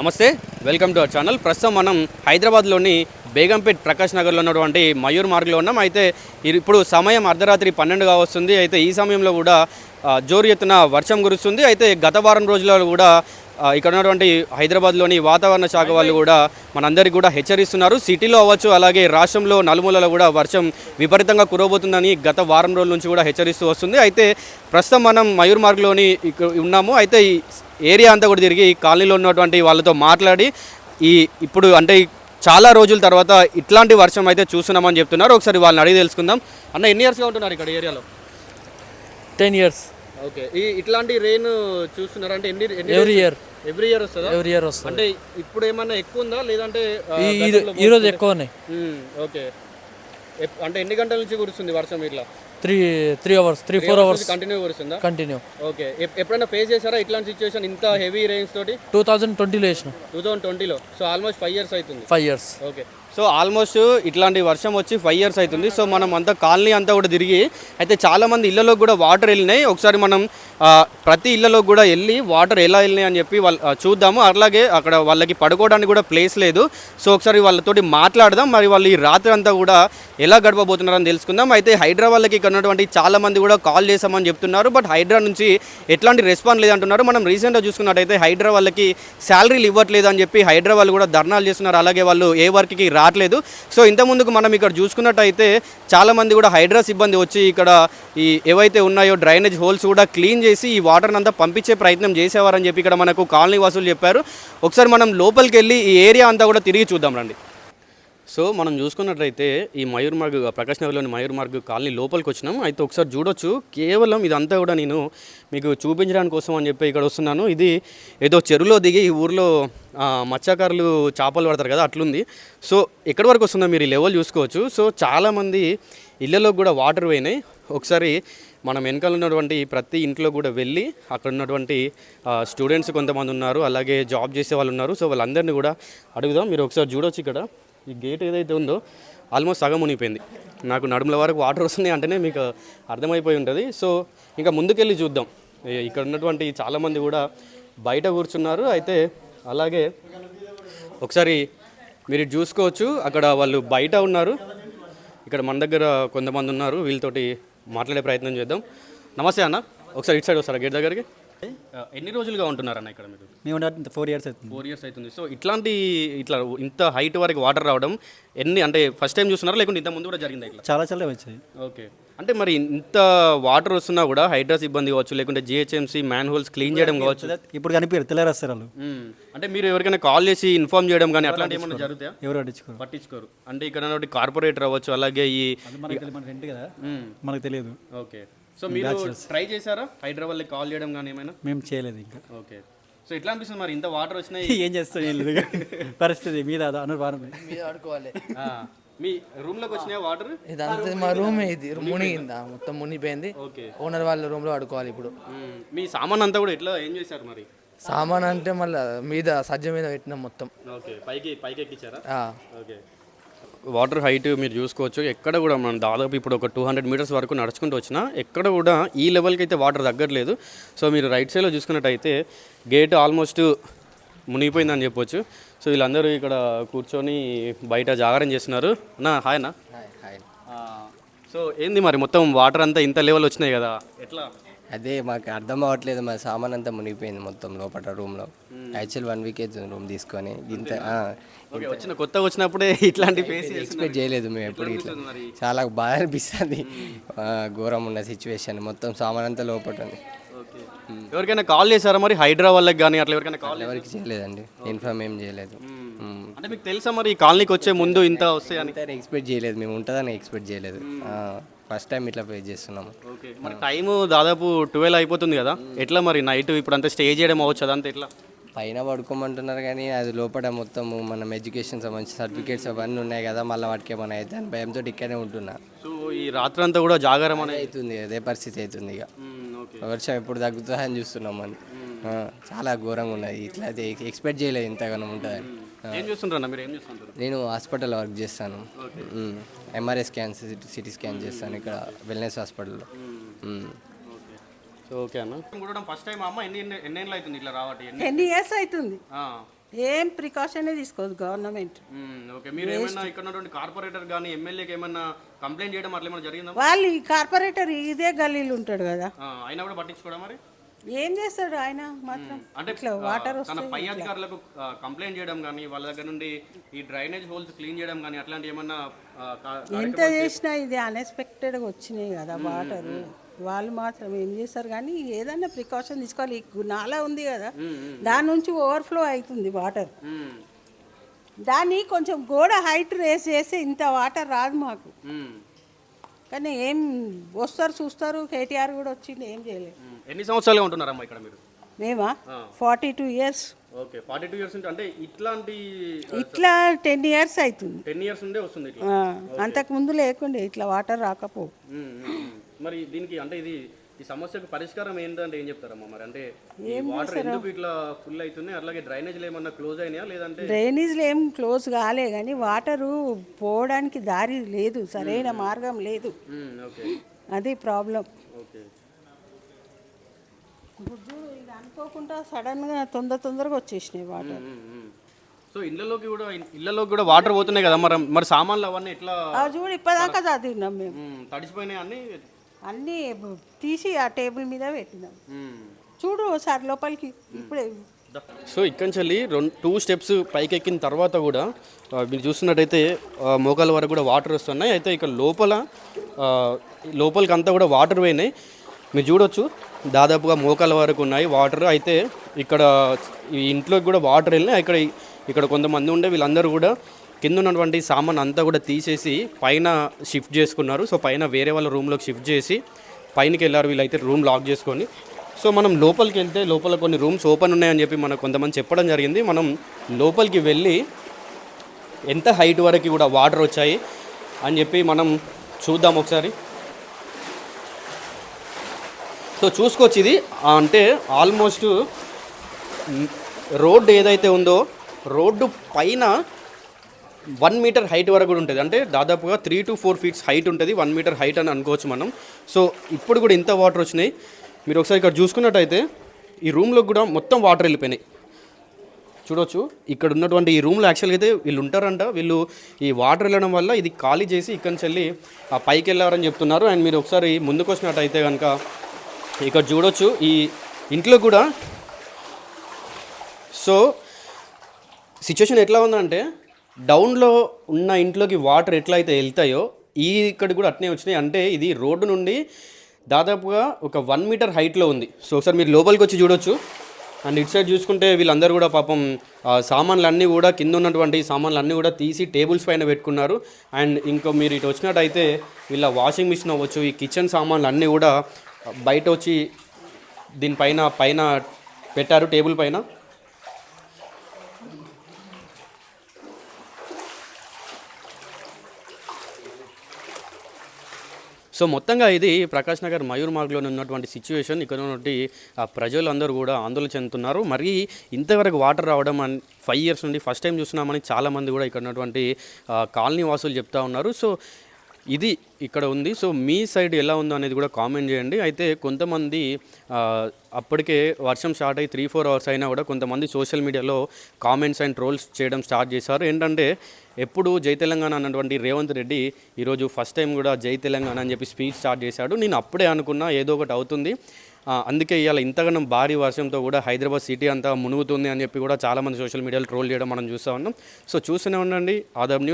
నమస్తే welcome to our channel. ప్రస్తుతం మనం హైదరాబాద్లోని బేగంపేట్ ప్రకాష్ నగర్లో ఉన్నటువంటి మయూర్ మార్గ్లో ఉన్నాం. అయితే ఇప్పుడు సమయం అర్ధరాత్రి పన్నెండుగా వస్తుంది అయితే ఈ సమయంలో కూడా జోరు ఎత్తున వర్షం కురుస్తుంది. అయితే గత వారం రోజులలో కూడా ఇక్కడ ఉన్నటువంటి హైదరాబాద్లోని వాతావరణ శాఖ వాళ్ళు కూడా మనందరికీ కూడా హెచ్చరిస్తున్నారు. సిటీలో అవ్వచ్చు అలాగే రాష్ట్రంలో నలుమూలలో కూడా వర్షం విపరీతంగా కురవబోతుందని గత వారం రోజుల నుంచి కూడా హెచ్చరిస్తూ వస్తుంది. అయితే ప్రస్తుతం మనం మయూర్ మార్గ్లోని ఇక్కడ ఉన్నాము. అయితే ఏరియా అంతా కూడా తిరిగి ఈ కాలనీలో ఉన్నటువంటి వాళ్ళతో మాట్లాడి ఈ ఇప్పుడు అంటే చాలా రోజుల తర్వాత ఇట్లాంటి వర్షం అయితే చూస్తున్నామని చెప్తున్నారు. ఒకసారి వాళ్ళని అడిగి తెలుసుకుందాం. అన్న ఎన్ని ఇయర్స్గా ఉంటున్నారు ఇక్కడ ఏరియాలో? Ten years okay. ఈ ఇట్లాంటి రెయిన్ చూస్తున్నారు? అంటే ఎన్ని ఎవ్రీ ఇయర్ ఎవ్రీ ఇయర్ వస్తుందా? ఎవ్రీ ఇయర్ వస్తుంది. అంటే ఇప్పుడు ఏమన్నా ఎక్కువ ఉందా? లేదంటే ఆ, ఈ ఈ- గతంలో ఈ రోజు ఎక్కువ ఉన్నాయి. ఓకే. అంటే ఎన్ని గంటల నుంచి కురుస్తుంది వర్షం ఇట్లా? Three three hours three four hours continue continue. Okay. ఎప్- ఎప్పుడైనా ఫేస్ చేశారా ఇట్లాంటి సిచ్యువేషన్ ఇంత హెవీ రెయిన్స్ తోటి? టూ థౌజండ్ ట్వంటీలో వేసిన. టూ థౌసండ్ ట్వంటీలో. సో ఆల్మోస్ట్ ఫైవ్ ఇయర్స్ అవుతుంది. Five years okay. So almost ఇట్లాంటి వర్షం వచ్చి ఫైవ్ ఇయర్స్ అవుతుంది. సో మనం అంతా కాలనీ అంతా కూడా తిరిగి అయితే చాలామంది ఇళ్ళలోకి కూడా వాటర్ వెళ్ళినాయి. ఒకసారి మనం ప్రతి ఇళ్ళలో కూడా వెళ్ళి వాటర్ ఎలా వెళ్ళినాయి అని చెప్పి వాళ్ళు చూద్దాము. అలాగే అక్కడ వాళ్ళకి పడుకోవడానికి కూడా ప్లేస్ లేదు. సో ఒకసారి వాళ్ళతోటి మాట్లాడదాం. మరి వాళ్ళు ఈ రాత్రి అంతా కూడా ఎలా గడపబోతున్నారని తెలుసుకుందాం. అయితే హైదరాబాద్కి ఇక్కడ ఉన్నటువంటి చాలామంది కూడా కాల్ చేసామని చెప్తున్నారు. బట్ హైడ్రా నుంచి ఎట్లాంటి రెస్పాండ్ లేదంటున్నారు. మనం రీసెంట్గా చూసుకున్నట్టయితే హైదరాబాద్కి శాలరీలు ఇవ్వట్లేదు అని చెప్పి హైదరాబాద్ కూడా ధర్నాలు చేస్తున్నారు. అలాగే వాళ్ళు ఏ వర్క్కి రా రావట్లేదు. సో ఇంతకుముందుకు మనం ఇక్కడ చూసుకున్నట్టయితే చాలామంది కూడా హైడ్రా సిబ్బంది వచ్చి ఇక్కడ ఈ ఏవైతే ఉన్నాయో డ్రైనేజ్ హోల్స్ కూడా క్లీన్ చేసి ఈ వాటర్ని అంతా పంపించే ప్రయత్నం చేసేవారని చెప్పి ఇక్కడ మనకు కాలనీ వాసులు చెప్పారు. ఒకసారి మనం లోపలికి వెళ్ళి ఈ ఏరియా అంతా కూడా తిరిగి చూద్దాం రండి. సో మనం చూసుకున్నట్లయితే ఈ మయూర్ మార్గ్ ప్రకాష్ నగర్లోని మయూర్ మార్గ్ కాలనీ లోపలికి వచ్చినాం. అయితే ఒకసారి చూడొచ్చు. కేవలం ఇదంతా కూడా నేను మీకు చూపించడానికి కోసం అని చెప్పి ఇక్కడ వస్తున్నాను. ఇది ఏదో చెరువులో దిగి ఈ ఊర్లో మత్స్యకారులు చేపలు పడతారు కదా అట్లుంది. సో ఎక్కడి వరకు వస్తుందో మీరు ఈ లెవెల్ చూసుకోవచ్చు. సో చాలామంది ఇళ్ళలో కూడా వాటర్ పోయినాయి. ఒకసారి మనం వెనకాల ఉన్నటువంటి ప్రతి ఇంట్లో కూడా వెళ్ళి అక్కడ ఉన్నటువంటి స్టూడెంట్స్ కొంతమంది ఉన్నారు అలాగే జాబ్ చేసే వాళ్ళు ఉన్నారు. సో వాళ్ళందరినీ కూడా అడుగుదాం. మీరు ఒకసారి చూడొచ్చు ఇక్కడ. ఈ గేట్ ఏదైతే ఉందో ఆల్మోస్ట్ సగం మునిగిపోయింది. నాకు నడుముల వరకు వాటర్ వస్తున్నాయి అంటేనే మీకు అర్థమైపోయి ఉంటుంది. సో ఇంకా ముందుకెళ్ళి చూద్దాం. ఇక్కడ ఉన్నటువంటి చాలామంది కూడా బయట కూర్చున్నారు. అయితే అలాగే ఒకసారి మీరు చూసుకోవచ్చు. అక్కడ వాళ్ళు బయట ఉన్నారు. ఇక్కడ మన దగ్గర కొంతమంది ఉన్నారు. వీళ్ళతోటి మాట్లాడే ప్రయత్నం చేద్దాం. నమస్తే అన్న. ఒకసారి ఇటు సైడ్ వస్తారా? గేట్ దగ్గరికి? ఎన్ని రోజులుగా ఉంటున్నారన్న ఇక్కడ మీరు? మేము ఫోర్ ఇయర్స్ అవుతుంది. ఫోర్ ఇయర్స్ అవుతుంది. సో ఇట్లాంటి ఇట్లా ఇంత హైట్ వరకు వాటర్ రావడం ఎన్ని అంటే ఫస్ట్ టైం చూస్తున్నారా? లేకుంటే ఇంత ముందు కూడా జరిగిందా ఇట్లా? చాలా చాలా వచ్చాయి. ఓకే అంటే మరి ఇంత వాటర్ వస్తున్నా కూడా హైడ్రాస్ ఇబ్బంది కావచ్చు లేకుంటే జిహెచ్ఎంసీ మ్యాన్ హోల్స్ క్లీన్ చేయడం కావచ్చు. ఇప్పుడు కనిపించారు తెల్లారు వస్తారు వాళ్ళు. మ్మ్. అంటే మీరు ఎవరికైనా కాల్ చేసి ఇన్ఫార్మ్ చేయడం కానీ అట్లాంటి ఏమైనా జరుగుతాయా? ఎవరు పట్టించుకోరు. పట్టించుకోరు. అంటే ఇక్కడ కార్పొరేటర్ అవ్వచ్చు అలాగే ఈ. మనకు తెలియదు ఓకే సో మీరు ట్రై చేశారా? హైదరాబాద్కి కాల్ చేయడం కానీ ఏమైనా? మేము చేయలేదు ఇంకా. ఓకే. సో ఎట్లా అనిపిస్తుంది మరి? ఇంత వాటర్ వచ్చినాయి ఏం చేస్తాం ఏం లేదు. పరిస్థితి మీద? అనుభవం మీద ఆడుకోవాలి. ఆ, మీ రూమ్లోకి వచ్చినాయా వాటర్ ఇదంతా మా రూమ్ ఇది. మునిగిందా? మొత్తం మునిగిపోయింది. ఓకే. ఓనర్ వాళ్ళ రూమ్లో ఆడుకోవాలి ఇప్పుడు. మీ సామాన్ అంతా కూడా ఎట్లా ఏం చేశారు మరి? సామాన్ అంటే మళ్ళీ మీద సజ్జ మీద పెట్టినాం మొత్తం. ఓకే. పైకి పైకి ఎక్కించారా? ఆ, ఓకే. వాటర్ హైట్ మీరు చూసుకోవచ్చు. ఎక్కడ కూడా మనం దాదాపు ఇప్పుడు ఒక టూ హండ్రెడ్ మీటర్స్ వరకు నడుచుకుంటూ వచ్చినా ఎక్కడ కూడా ఈ లెవెల్కి అయితే వాటర్ తగ్గట్లేదు. సో మీరు రైట్ సైడ్లో చూసుకున్నట్టయితే గేట్ ఆల్మోస్ట్ మునిగిపోయిందని చెప్పొచ్చు. సో వీళ్ళందరూ ఇక్కడ కూర్చొని బయట జాగారం చేస్తున్నారు. నా హాయ్. ఆ, సో ఏంది మరి మొత్తం వాటర్ అంతా ఇంత లెవెల్ వచ్చినాయి కదా? ఎట్లా? అదే మాకు అర్థం అవ్వట్లేదు మా సామాన్ అంతా మునిగిపోయింది మొత్తం లోపల రూమ్లో. యాక్చువల్ వన్ వీక్ అవుతుంది రూమ్ తీసుకొని ఇంత వచ్చిన కొత్తగా వచ్చినప్పుడే ఇట్లాంటి ఎక్స్పెక్ట్ చేయలేదు మేము ఎప్పుడు ఇట్లా. చాలా బాగా అనిపిస్తుంది. ఘోరం ఉన్న సిచ్యువేషన్ మొత్తం సామాన్ అంతా లోపల ఉంది. ఎవరికైనా కాల్ చేశారా మరి? వాళ్ళకి కానీ అట్లా ఎవరికైనా కాల్ ఎవరికి చేయలేదండి. ఇన్ఫార్మ్ ఏం చేయలేదు. అంటే మీకు తెలుసా మరి ఈ కాలనీకి వచ్చే ముందు ఇంత వస్తాయని? ఎక్స్పెక్ట్ చేయలేదు. మేము ఉంటుందని ఎక్స్పెక్ట్ చేయలేదు. ఫస్ట్ టైం ఇట్లా ఫేస్ చేస్తున్నాము. ఓకే మరి టైం దాదాపు ట్వెల్వ్ అయిపోతుంది కదా? ఎట్లా మరి నైట్ ఇప్పుడు అంతా స్టే చేయడం అవ్వచ్చు? అదంతా ఎట్లా? పైన పడుకోమంటున్నారు కానీ అది లోపల మొత్తం మనం ఎడ్యుకేషన్ సంబంధించి సర్టిఫికేట్స్ అవన్నీ ఉన్నాయి కదా మళ్ళీ వాటికి ఏమైనా అయితే అని భయంతో ఇక్కడనే ఉంటున్నా. సో ఈ రాత్రి అంతా కూడా జాగారం అనేది అవుతుంది అదే పరిస్థితి అవుతుంది ఇక. వర్షం ఎప్పుడు తగ్గుతుందా అని చూస్తున్నాం అని ఆ, చాలా ఘోరంగా ఉన్నది. ఇట్లా అయితే ఎక్స్పెక్ట్ చేయలేదు ఇంతగానో ఉంటుందని. ఏం చూస్తుంటారా మీరు? ఏం చూస్తుంటారు? నేను హాస్పిటల్ వర్క్ చేస్తాను. ఎంఆర్ఐ స్కాన్ సిటీ స్కాన్ చేస్తాను ఇక్కడ వెల్నెస్ హాస్పిటల్లో. సో ఓకే అన్న. ఫస్ట్ టైం అమ్మ? ఎన్ని ఎన్ని ఎన్ని ఏళ్ళు అవుతుంది ఇట్లా రావటి ఎన్ని? టెన్ ఇయర్స్ అవుతుంది? ఆ. ఏం ప్రికాషన్ తీసుకోదు గవర్నమెంట్ ఓకే. మీరు ఏమైనా ఇక్కడ ఉన్నటువంటి కార్పొరేటర్ కానీ ఎమ్మెల్యేకి ఏమైనా కంప్లైంట్ చేయడం అట్లా ఏమైనా జరిగిందా? వాళ్ళు ఈ కార్పొరేటర్ ఇదే గల్లీలు ఉంటాడు కదా. అయినా కూడా పట్టించుకోవడం మరి? ఏం చేస్తాడు ఆయన మాత్రం? అంటే వాటర్ తన పై అధికారులకు కంప్లైంట్ చేయడం కానీ వాళ్ళ దగ్గర నుండి ఈ డ్రైనేజ్ హోల్స్ క్లీన్ చేయడం కానీ అట్లాంటి ఏమన్నా ఎంత చేసినా ఇది అన్ఎక్స్పెక్టెడ్గా వచ్చినాయి కదా వాటర్ వాళ్ళు మాత్రం ఏం చేస్తారు కానీ ఏదైనా ప్రికాషన్ తీసుకోవాలి. ఈ నాలా ఉంది కదా. దాని నుంచి ఓవర్ఫ్లో అవుతుంది వాటర్. దాన్ని కొంచెం గోడ హైట్ రేస్ చేస్తే ఇంత వాటర్ రాదు మాకు. కానీ ఏం వస్తారు చూస్తారు కేటీఆర్ కూడా వచ్చింది ఏం చేయలేదు. ఎన్ని సంవత్సరాలుగా ఉంటున్నారమ్మా ఇక్కడ మీరు? మేమా? Forty two years. Okay forty two years అంటే ఇట్లాంటి ఇట్లా టెన్ ఇయర్స్ అవుతుంది టెన్ ఇయర్స్ నుండే వస్తుంది ఇట్లా. ఆ, అంతకుముందు లేకుండే ఇట్లా వాటర్ రాకపో. మరి దీనికి అంటే ఇది ఈ సమస్యకు పరిష్కారం ఏంటంటే ఏం చెప్తారమ్మా మరి? అంటే ఈ వాటర్ ఎందుకు ఇట్లా ఫుల్ అవుతున్నాయి అలాగే డ్రైనేజ్లు ఏమన్నా క్లోజ్ అయినాయా? లేదంటే డ్రైనేజ్లు ఏం క్లోజ్ కాలే కానీ వాటరు పోవడానికి దారి లేదు సరైన మార్గం లేదు. ఓకే. అది ప్రాబ్లం. ఓకే. బుజ్జు ఇది అనుకోకుండా సడన్గా తొందర తొందరగా వచ్చేసినాయి వాటర్. సో ఇళ్ళలోకి కూడా ఇళ్ళలోకి కూడా వాటర్ పోతున్నాయి కదా మరి? మరి సామాన్లు అవన్నీ ఎట్లా చూడు ఇప్పటిదాకా చదివినాం మేము. మ్మ్, తడిసిపోయినాయి అన్ని? అన్నీ తీసి ఆ టేబుల్ మీద పెట్టినాం. చూడు ఒకసారి లోపలికి ఇప్పుడే. సో ఇక్కడి నుంచి వెళ్ళి రెండు టూ స్టెప్స్ పైకి ఎక్కిన తర్వాత కూడా మీరు చూస్తున్నట్టయితే మోకాల వరకు కూడా వాటర్ వస్తున్నాయి. అయితే ఇక్కడ లోపల లోపలికి అంతా కూడా వాటర్ పోయినాయి. మీరు చూడొచ్చు దాదాపుగా మోకాల వరకు ఉన్నాయి వాటర్. అయితే ఇక్కడ ఈ ఇంట్లోకి కూడా వాటర్ వెళ్ళినాయి. ఇక్కడ ఇక్కడ కొంతమంది ఉండే వీళ్ళందరూ కూడా కింద ఉన్నటువంటి సామాన్ అంతా కూడా తీసేసి పైన షిఫ్ట్ చేసుకున్నారు. సో పైన వేరే వాళ్ళ రూమ్లోకి షిఫ్ట్ చేసి పైనకి వెళ్ళారు. వీళ్ళైతే రూమ్ లాక్ చేసుకొని. సో మనం లోపలికి వెళ్తే లోపల కొన్ని రూమ్స్ ఓపెన్ ఉన్నాయని చెప్పి మనకు కొంతమంది చెప్పడం జరిగింది. మనం లోపలికి వెళ్ళి ఎంత హైట్ వరకు కూడా వాటర్ వచ్చాయి అని చెప్పి మనం చూద్దాం ఒకసారి. సో చూసుకోవచ్చు ఇది. అంటే ఆల్మోస్ట్ రోడ్డు ఏదైతే ఉందో రోడ్డు పైన వన్ మీటర్ హైట్ వరకు కూడా ఉంటుంది. అంటే దాదాపుగా three to four feets height ఉంటుంది. వన్ మీటర్ హైట్ అని అనుకోవచ్చు మనం. సో ఇప్పుడు కూడా ఇంత వాటర్ వచ్చినాయి. మీరు ఒకసారి ఇక్కడ చూసుకున్నట్టయితే ఈ రూమ్లో కూడా మొత్తం వాటర్ వెళ్ళిపోయినాయి. చూడొచ్చు. ఇక్కడ ఉన్నటువంటి ఈ రూమ్లో యాక్చువల్గా అయితే వీళ్ళు ఉంటారంట. వీళ్ళు ఈ వాటర్ వెళ్ళడం వల్ల ఇది ఖాళీ చేసి ఇక్కడి నుంచి వెళ్ళి ఆ పైకి వెళ్ళారని చెప్తున్నారు. అండ్ మీరు ఒకసారి ముందుకు వచ్చినట్టయితే కనుక ఇక్కడ చూడొచ్చు. ఈ ఇంట్లో కూడా సో సిచ్యువేషన్ ఎట్లా ఉందంటే డౌన్లో ఉన్న ఇంట్లోకి వాటర్ ఎట్లా అయితే వెళ్తాయో ఈ ఇక్కడ కూడా అట్నే వచ్చినాయి. అంటే ఇది రోడ్డు నుండి దాదాపుగా ఒక వన్ మీటర్ హైట్లో ఉంది. సో ఒకసారి మీరు లోపలికి వచ్చి చూడొచ్చు. అండ్ ఇటు సైడ్ చూసుకుంటే వీళ్ళందరూ కూడా పాపం సామాన్లు అన్నీ కూడా కింద ఉన్నటువంటి సామాన్లు అన్నీ కూడా తీసి టేబుల్స్ పైన పెట్టుకున్నారు. అండ్ ఇంకో మీరు ఇటు వచ్చినట్టయితే వీళ్ళ వాషింగ్ మిషన్ అవ్వచ్చు ఈ కిచెన్ సామాన్లు అన్నీ కూడా బయట వచ్చి దీనిపైన పైన పెట్టారు టేబుల్ పైన. సో మొత్తంగా ఇది ప్రకాష్ నగర్ మయూర్ మార్గ్లో ఉన్నటువంటి సిచ్యువేషన్ ఇక్కడ ఉన్నటువంటి ప్రజలందరూ కూడా ఆందోళన చెందుతున్నారు. మరి ఇంతవరకు వాటర్ రావడం అని ఫైవ్ ఇయర్స్ నుండి ఫస్ట్ టైం చూస్తున్నామని చాలామంది కూడా ఇక్కడ ఉన్నటువంటి కాలనీ వాసులు చెప్తా ఉన్నారు. సో ఇది ఇక్కడ ఉంది. సో మీ సైడ్ ఎలా ఉందో అనేది కూడా కామెంట్ చేయండి. అయితే కొంతమంది అప్పటికే వర్షం స్టార్ట్ అయ్యి త్రీ ఫోర్ అవర్స్ అయినా కూడా కొంతమంది సోషల్ మీడియాలో కామెంట్స్ అండ్ ట్రోల్స్ చేయడం స్టార్ట్ చేశారు. ఏంటంటే ఎప్పుడు జై తెలంగాణ అన్నటువంటి రేవంత్ రెడ్డి ఈరోజు ఫస్ట్ టైం కూడా జై తెలంగాణ అని చెప్పి స్పీచ్ స్టార్ట్ చేశాడు. నేను అప్పుడే అనుకున్నా ఏదో ఒకటి అవుతుంది. అందుకే ఇవాళ ఇంతగానం భారీ వర్షంతో కూడా హైదరాబాద్ సిటీ అంతా మునుగుతుంది అని చెప్పి కూడా చాలామంది సోషల్ మీడియాలో ట్రోల్ చేయడం మనం చూస్తూ ఉన్నాం. సో చూస్తూనే ఉండండి. ఆదాబ్ న్యూస్.